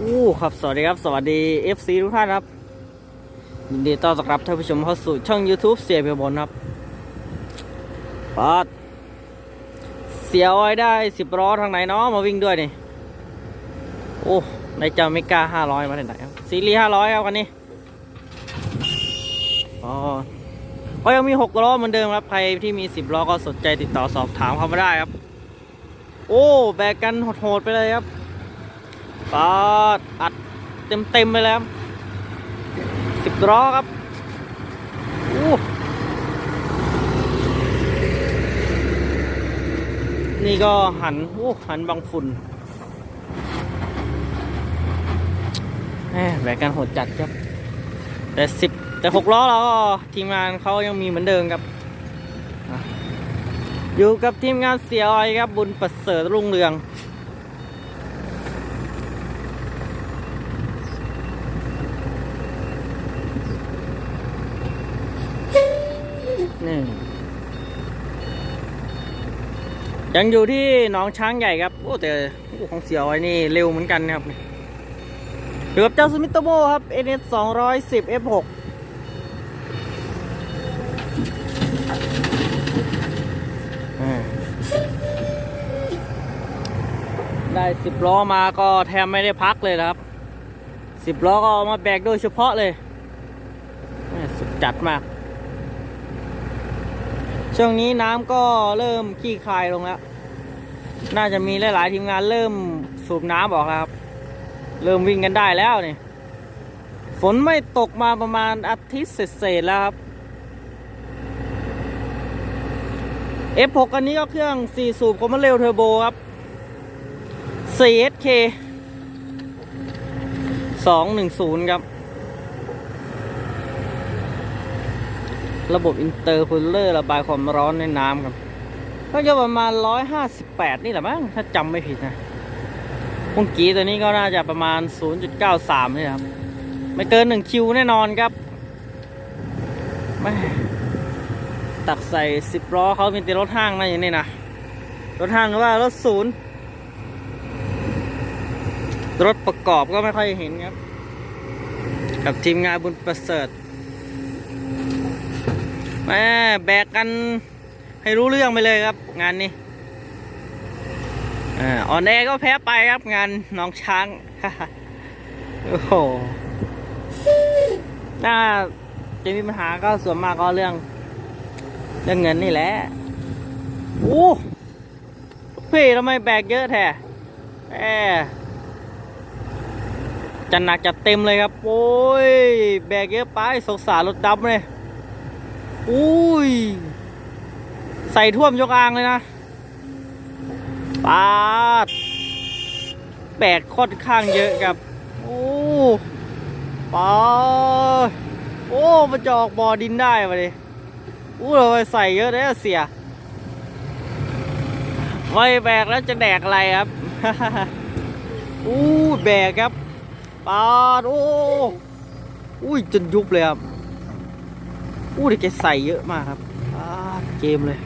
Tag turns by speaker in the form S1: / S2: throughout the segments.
S1: อู้ครับสวัสดีครับสวัสดี FC ทุกท่านครับยินดีต้อนรับท่านผู้ชมเข้าสู่ช่อง YouTube เสียเพียบนครับปาดเสียอ้อยได้สิบล้อทางไหนเนาะมาวิ่งด้วยนี่โอ้ในเจ้าเมกาห้าร้อยมาจากไหนครับซีรีห้าร้อยครับคันนี้อ๋อก็ยังมีหกล้อเหมือนเดิมครับใครที่มีสิบล้อก็สนใจติดต่อสอบถามเข้ามาได้ครับ โอ้แบกกันโหดๆไปเลยครับ ปาดอัดเต็มเต็มๆไปแล้วสิบล้อครับอู้นี่ก็หันโอ้หันบางฝุ่นแหมแบกกันโหดจัดครับ แต่สิบแต่หกล้อเราก็ทีมงานเขายังมีเหมือนเดิมครับอะอยู่กับทีมงานเสียออยครับ บุญประเสริฐรุ่งเรือง นี่ ยังอยู่ที่หนองช้างใหญ่ครับ โอ้แต่ของเสียวไอ้นี่เร็วเหมือนกันนะครับอยู่กับเจ้าสมิโตโมครับ NS 210 F6 อ่าได้สิบล้อมาก็แทบไม่ได้พักเลยครับสิบล้อก็เอามาแบกโดยเฉพาะเลย สุดจัดมาก ช่วงนี้น้ำก็เริ่มขี้คายลงแล้ว น่าจะมีหลายๆทีมงานเริ่มสูบน้ำออกแล้วครับ เริ่มวิ่งกันได้แล้วนี่ ฝนไม่ตกมาประมาณอาทิตย์เศษๆแล้วครับ F6 อันนี้ก็เครื่อง 4 สูบคอมมานเรลเทอร์โบครับ 4SK 210 ครับ ระบบอินเตอร์คูลเลอร์ระบายความร้อนในน้ำครับ ก็จะประมาณ 158 นี่แหละมั้งถ้าจำไม่ผิดนะพุ่งกีตัวนี้ก็น่าจะประมาณ 0.93 นี่ครับ ไม่เกิน 1 คิวแน่นอนครับแม่ตักใส่ 10ล้อเขามีแต่รถห้างนะอย่างนี้นะ รถห้างหรือว่ารถศูนย์ รถประกอบก็ไม่ค่อยเห็นครับ กับทีมงานบุญประเสริฐ แม่แบกกันให้รู้เรื่องไปเลยครับ งานนี้อ่อนแอก็แพ้ไปครับงานน้องช้าง โอ้โหน่าจะมีปัญหาก็ส่วนมากก็เรื่อง เรื่องเงินนี่แหละโอ้พี่ทำไมแบกเยอะแท้แหมจัดหนักจัดเต็มเลยครับ โอ้ย แบกเยอะไปสงสารรถดำเลย อุ้ย ใส่ท่วมยกอ่างเลยนะปาดแบกค่อนข้างเยอะครับ โอ้ปาดโอ้มันจะออกบ่อดินได้มาดิอู้เราไปใส่เยอะเลยอะเสีย ไม่แบกแล้วจะแดกอะไรครับ อู้แบกครับปาดโอ้อุ้ยจนยุบเลยครับ อู้ดิแกใส่เยอะมากครับอาเกมเลย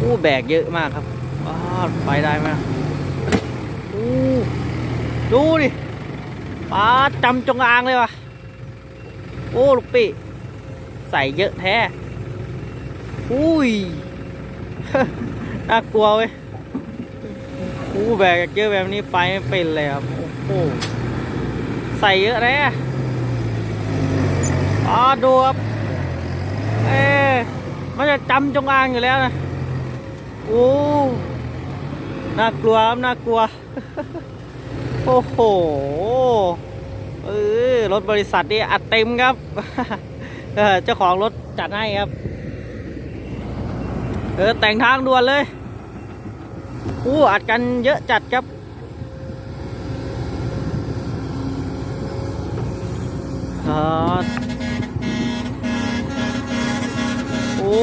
S1: อู้แบกเยอะมากครับอาไปได้ไหมอู้ดูดิปลาจำจงอางเลยวะโอ้ลูกปีใส่เยอะแท้ อุ้ย น่ากลัวเว้ยอู้แบกเยอะแบบนี้ไปไม่เป็นเลยครับ โอ้โห ใส่เยอะเลยอ๋อดูครับเอ๊มันจะจำจงอางอยู่แล้วนะโอ้น่ากลัวครับน่ากลัว โอ้โหเออรถบริษัทนี่อัดเต็มครับเออเจ้าของรถจัดให้ครับ เออแต่งทางด่วนเลยอู้อัดกันเยอะจัดครับ ครับ โอ้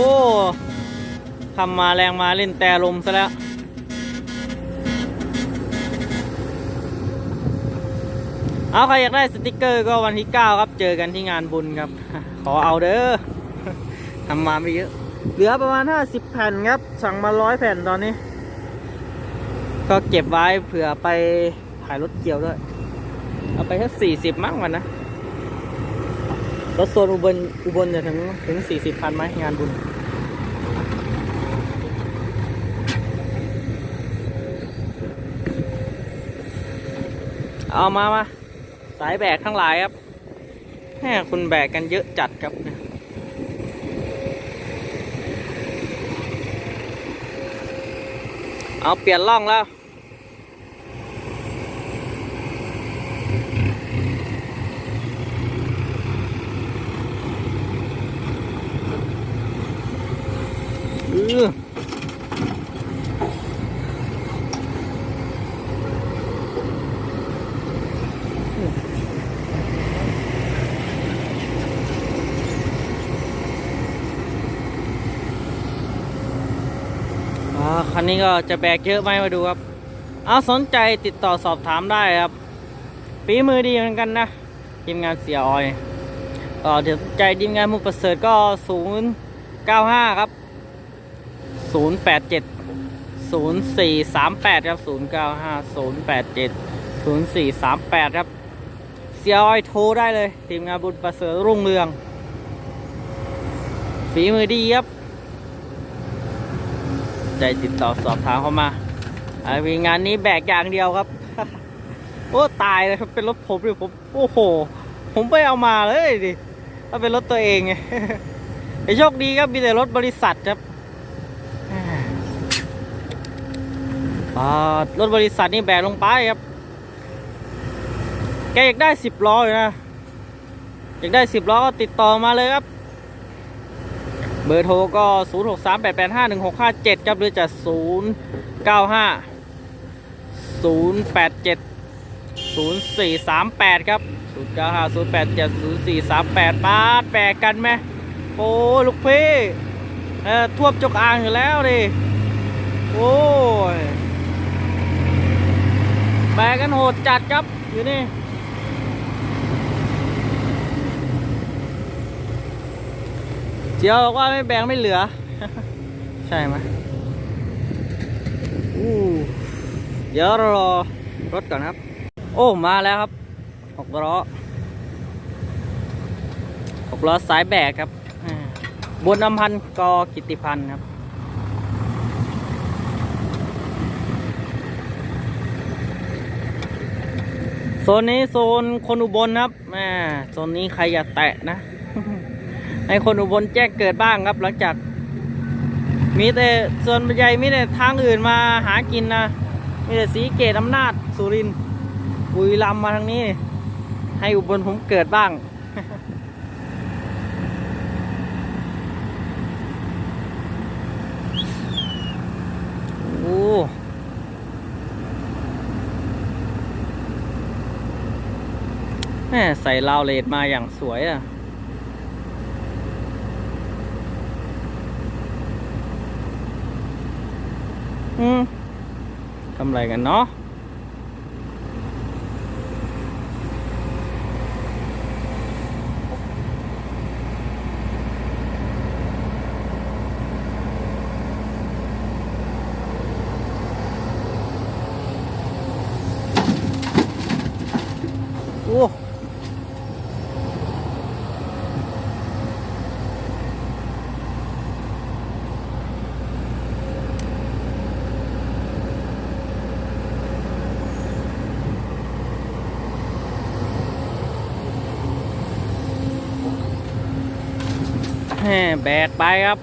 S1: ทำมาแรงมาเล่นแต่ลมซะแล้ว เอาใครอยากได้สติกเกอร์ก็วันที่ 9 ครับ เจอกันที่งานบุญครับ ขอเอาเด้อทำมาไม่เยอะ เหลือประมาณห้าสิบแผ่นครับ สั่งมาร้อยแผ่นตอนนี้ ก็เก็บไว้เผื่อไปถ่ายรถเกี่ยวด้วย เอาไปแค่สี่สิบมั้งวันนะ รถโซนอุบลอุบลจะถึงถึงสี่สิบพันไหมงานบุญเอามามาสายแบกทั้งหลายครับแหมคุณแบกกันเยอะจัดครับเอาเปลี่ยนล่องแล้ว อืออ่าคันนี้ก็จะแบกเยอะไหมมาดูครับ เอาสนใจติดต่อสอบถามได้ครับฝีมือดีเหมือนกันนะทีมงานเสียออยเดี๋ยวใจทีมงานมุกประเสริฐก็ 095 ครับ 087 0438 ครับ 095 087 0438 ครับ เสียออยโทรได้เลย ทีมงานบุญประเสริฐรุ่งเรือง ฝีมือดีครับใจติดต่อสอบถามเข้ามาอ่ามีงานนี้แบกอย่างเดียวครับ โอ้ ตายเลยครับ เป็นรถผมเลยผม โอ้โห ผมไปเอามาเลยดิถ้าเป็นรถตัวเองไงโชคดีครับมีแต่รถบริษัทครับ อ่ารถบริษัทนี่แบกลงไปครับ แกอยากได้สิบล้ออยู่นะ อยากได้สิบล้อก็ติดต่อมาเลยครับ เบอร์โทรก็ 0 6 3 8 8 5 1 6 5 7 ครับหรือจะ 0 9 5 0 8 7 0 4 3 8 ครับ 0 9 5 0 8 7 0 4 3 8ปาดแบกกันไหมโอ้ลูกพี่เออท่วมจกอ่างอยู่แล้วดิ โอ้ย แบกกันโหดจัดครับอยู่นี่เจียวบอกว่าไม่แบงไม่เหลือ ใช่ไหมอู้เดี๋ยวรอรถก่อนครับ โอ้มาแล้วครับหกล้อหกล้อสายแบกครับบนน้ำพันกอกิติพันธ์ครับ โซนนี้โซนคนอุบลครับแม่โซนนี้ใครอย่าแตะนะ ให้คนอุบลแจ้งเกิดบ้างครับ หลังจาก มีแต่ส่วนใหญ่มีแต่ทางอื่นมาหากินนะ มีแต่สีเกตอำนาจสุรินทร์บุรีรัมย์มาทางนี้ ให้อุบลผมเกิดบ้าง โอ้ แม่ใส่ลาวเลดมาอย่างสวยอะ อืมทำไรกันเนาะโอ้ แบกไปครับ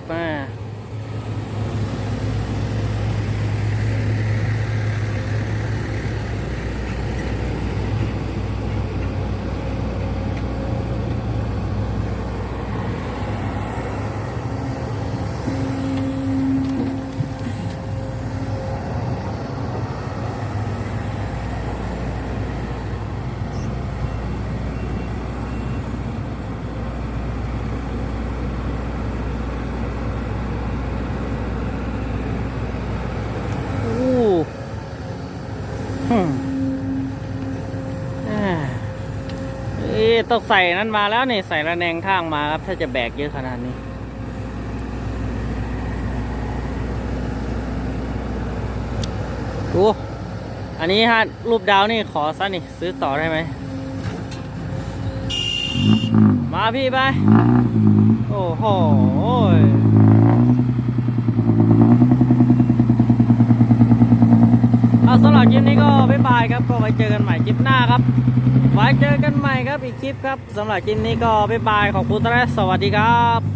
S1: ต้องใส่นั้นมาแล้วนี่ใส่ระแนงข้างมาครับ ถ้าจะแบกเยอะขนาดนี้ดูอันนี้ฮะรูปดาวนี่ขอซะนี่ซื้อต่อได้ไหม มาพี่ไป โอ้โห เอาสำหรับคลิปนี้ก็บ๊ายบายครับก็ไว้เจอกันใหม่คลิปหน้าครับไว้เจอกันใหม่ครับอีกคลิปครับสำหรับคลิปนี้ก็บ๊ายบายขอบคุณและสวัสดีครับ